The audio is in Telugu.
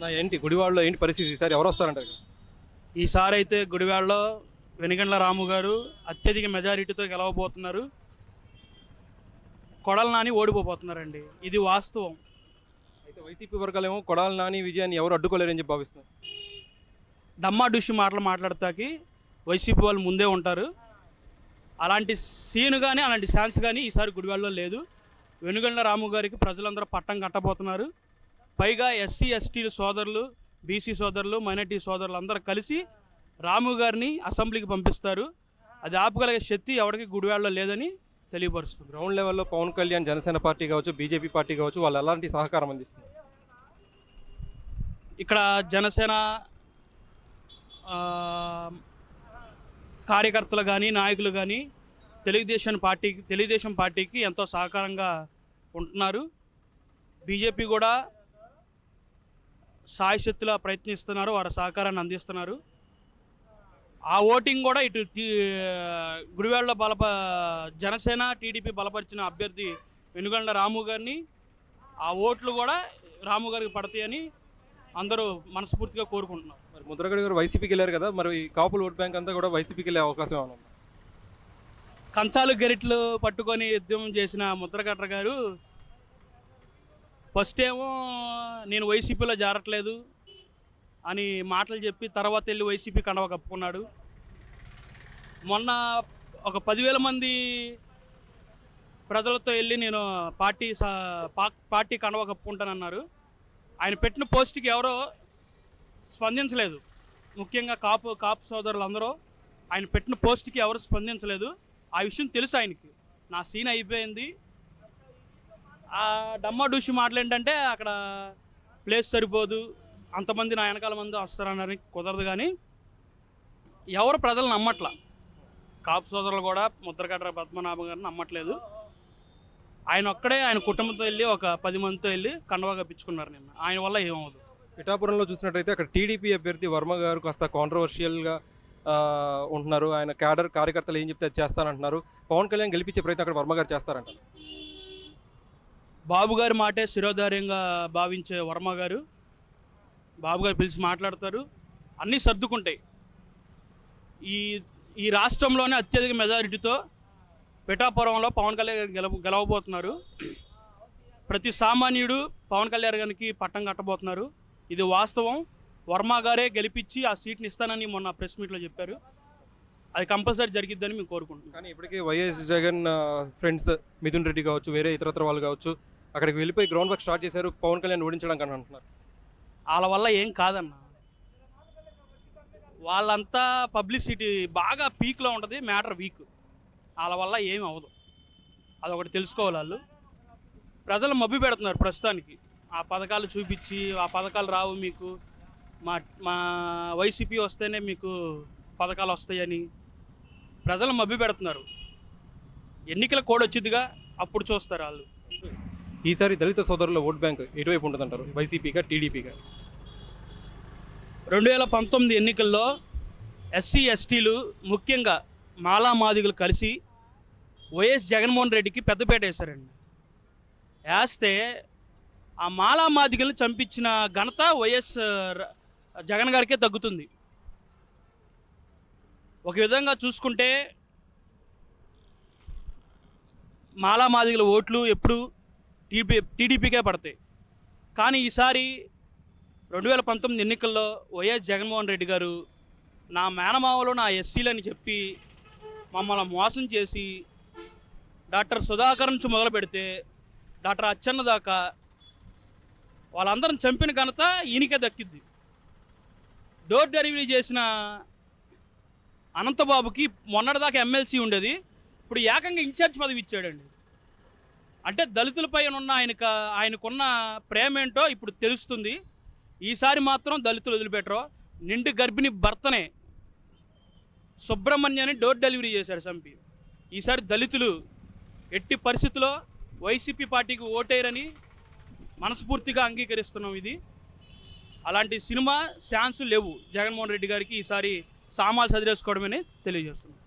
నా ఏంటి గుడివాడలో ఏంటి పరిస్థితి? ఈసారి ఎవరు వస్తారంటారు? ఈసారి అయితే గుడివాడలో వెనుగండ్ల రాము గారు అత్యధిక మెజారిటీతో గెలవబోతున్నారు. కొడల నాని ఓడిపోబోతున్నారండి. ఇది వాస్తవం. అయితే వైసీపీ వర్గాలేమో కొడాలి నాని విజయాన్ని ఎవరు అడ్డుకోలేరని చెప్పి భావిస్తున్నారు. డమ్మా డుషి మాటలు మాట్లాడతాకి వైసీపీ వాళ్ళు ముందే ఉంటారు. అలాంటి సీన్ కానీ అలాంటి ఛాన్స్ కానీ ఈసారి గుడివాడలో లేదు. వెనుగండ్ల రాము గారికి ప్రజలందరూ పట్టం కట్టబోతున్నారు. పైగా ఎస్సీ ఎస్టీ సోదరులు బీసీ సోదరులు మైనార్టీ సోదరులు అందరూ కలిసి రాము గారిని అసెంబ్లీకి పంపిస్తారు. అది ఆపగలిగే శక్తి ఎవరికి గుడివాడలో లేదని తెలియపరుస్తుంది. గ్రౌండ్ లెవెల్లో పవన్ కళ్యాణ్ జనసేన పార్టీ కావచ్చు బీజేపీ పార్టీ కావచ్చు వాళ్ళు ఎలాంటి సహకారం అందిస్తున్నారు? ఇక్కడ జనసేన కార్యకర్తలు కానీ నాయకులు కానీ తెలుగుదేశం పార్టీకి తెలుగుదేశం పార్టీకి ఎంతో సహకారంగా ఉంటున్నారు. బీజేపీ కూడా సాయశక్తులా ప్రయత్నిస్తున్నారు వారి సహకారాన్ని అందిస్తున్నారు ఆ ఓటింగ్ కూడా ఇటు గుడివాడలో బలప జనసేన టీడీపీ బలపరిచిన అభ్యర్థి వెనుగండ్ల రాము గారిని ఆ ఓట్లు కూడా రాము గారికి పడతాయని అందరూ మనస్ఫూర్తిగా కోరుకుంటున్నారు మరి ముద్రగడ గారు వైసీపీకి వెళ్ళారు కదా మరి కాపుల ఓట్ బ్యాంక్ అంతా కూడా వైసీపీకి వెళ్ళే అవకాశం ఏమైనా ఉందా? కంచాలు గెరిట్లు పట్టుకొని ఉద్యమం చేసిన ముద్రగట్ర గారు ఫస్ట్ ఏమో నేను వైసీపీలో జారట్లేదు అని మాటలు చెప్పి తర్వాత వెళ్ళి వైసీపీ కండవ కప్పుకున్నాడు. మొన్న ఒక పదివేల మంది ప్రజలతో వెళ్ళి నేను పార్టీ సా- పార్టీ కండవ కప్పుకుంటానన్నారు. ఆయన పెట్టిన పోస్ట్కి ఎవరో స్పందించలేదు. ముఖ్యంగా కాపు కాపు సోదరులందరూ ఆయన పెట్టిన పోస్ట్కి ఎవరు స్పందించలేదు. ఆ విషయం తెలుసు ఆయనకి. నా సీన్ అయిపోయింది. ఆ డమ్మా డూసి మాటలు ఏంటంటే అక్కడ ప్లేస్ సరిపోదు అంతమంది నా వెనకాల మంది వస్తారని కుదరదు కానీ ఎవరు ప్రజలు నమ్మట్లా. కాపు సోదరులు కూడా ముద్రకట్ర పద్మనాభం గారిని నమ్మట్లేదు. ఆయన ఒక్కడే ఆయన కుటుంబంతో వెళ్ళి ఒక పది మందితో వెళ్ళి కండవా కప్పించుకున్నారు నిన్న. ఆయన వల్ల ఏమవుదు పిఠాపురంలో చూసినట్టయితే అక్కడ టీడీపీ అభ్యర్థి వర్మ గారు కాస్త కాంట్రవర్షియల్గా ఉంటున్నారు. ఆయన క్యాడర్ కార్యకర్తలు ఏం చెప్తే చేస్తానంటున్నారు. పవన్ కళ్యాణ్ గెలిపించే ప్రయత్నం అక్కడ వర్మ గారు చేస్తారంట. బాబు గారి మాటే శిరోధార్యంగా భావించే వర్మ గారు. బాబు గారు పిలిచి మాట్లాడతారు. అన్నీ సర్దుకుంటాయి. ఈ ఈ రాష్ట్రంలోనే అత్యధిక మెజారిటీతో పిఠాపురంలో పవన్ కళ్యాణ్ గెల గెలవ గెలవబోతున్నారు. ప్రతి సామాన్యుడు పవన్ కళ్యాణ్ గారికి పట్టం కట్టబోతున్నారు. ఇది వాస్తవం. వర్మ గారే గెలిపించి ఆ సీట్ని ఇస్తానని మొన్న ప్రెస్ మీట్లో చెప్పారు. అది కంపల్సరీ జరిగిద్దని మేము కోరుకుంటున్నాం. కానీ ఇప్పటికీ వైఎస్ జగన్ ఫ్రెండ్స్ మిథున్ రెడ్డి కావచ్చు వేరే ఇతరత్ర వాళ్ళు కావచ్చు అక్కడికి వెళ్ళిపోయి గ్రౌండ్ వర్క్ స్టార్ట్ చేశారు పవన్ కళ్యాణ్ ఓడించడానికి అని అంటున్నారు. వాళ్ళ వల్ల ఏం కాదన్న. వాళ్ళంతా పబ్లిసిటీ బాగా పీక్లో ఉంటుంది మ్యాటర్ వీక్ వాళ్ళ వల్ల ఏం అవ్వదు. అదొకటి తెలుసుకోవాలి వాళ్ళు. ప్రజలు మభ్య పెడుతున్నారు ప్రస్తుతానికి. ఆ పథకాలు చూపించి ఆ పథకాలు రావు మీకు. మా మా వైసీపీ వస్తేనే మీకు పథకాలు వస్తాయని ప్రజలు మభ్య పెడుతున్నారు. ఎన్నికల కోడ్ వచ్చిందిగా అప్పుడు చూస్తారు వాళ్ళు. ఈసారి దళిత సోదరుల ఓట్ బ్యాంక్ ఎటువైపు ఉంటుందంటారు? వైసీపీగా టీడీపీగా? రెండు వేల పంతొమ్మిది ఎన్నికల్లో ఎస్సీ ఎస్టీలు ముఖ్యంగా మాలా మాదిగలు కలిసి వైఎస్ జగన్మోహన్ రెడ్డికి పెద్దపేట వేశారండి. వేస్తే ఆ మాలా మాదిగలను చంపించిన ఘనత వైఎస్ జగన్ గారికే తగ్గుతుంది. ఒక విధంగా చూసుకుంటే మాలా మాదిగల ఓట్లు ఎప్పుడు టీడీ టీడీపీకే పడతాయి. కానీ ఈసారి రెండు వేల పంతొమ్మిది ఎన్నికల్లో వైఎస్ జగన్మోహన్ రెడ్డి గారు నా మేనమావలు నా ఎస్సీలని చెప్పి మమ్మల్ని మోసం చేసి డాక్టర్ సుధాకర్ నుంచి మొదలు పెడితే డాక్టర్ అచ్చన్న దాకా వాళ్ళందరం చంపిన ఘనత ఈయనకే దక్కింది. డోర్ డెలివరీ చేసిన అనంతబాబుకి మొన్నటిదాకా ఎమ్మెల్సీ ఉండేది. ఇప్పుడు ఏకంగా ఇన్ఛార్జ్ పదవి ఇచ్చాడండి. అంటే దళితులపై ఉన్న ఆయనకు ఆయనకున్న ప్రేమ ఏంటో ఇప్పుడు తెలుస్తుంది. ఈసారి మాత్రం దళితులు వదిలిపెట్టరు. నిండు గర్భిణి భర్తనే సుబ్రహ్మణ్యాన్ని డోర్ డెలివరీ చేశారు సంపి ఈసారి దళితులు ఎట్టి పరిస్థితుల్లో వైసీపీ పార్టీకి ఓటేయరని మనస్ఫూర్తిగా అంగీకరిస్తున్నాం ఇది. అలాంటి సినిమా ఛాన్స్ లేవు. జగన్మోహన్ రెడ్డి గారికి ఈసారి సామాలు చదివేసుకోవడమని తెలియజేస్తున్నాం.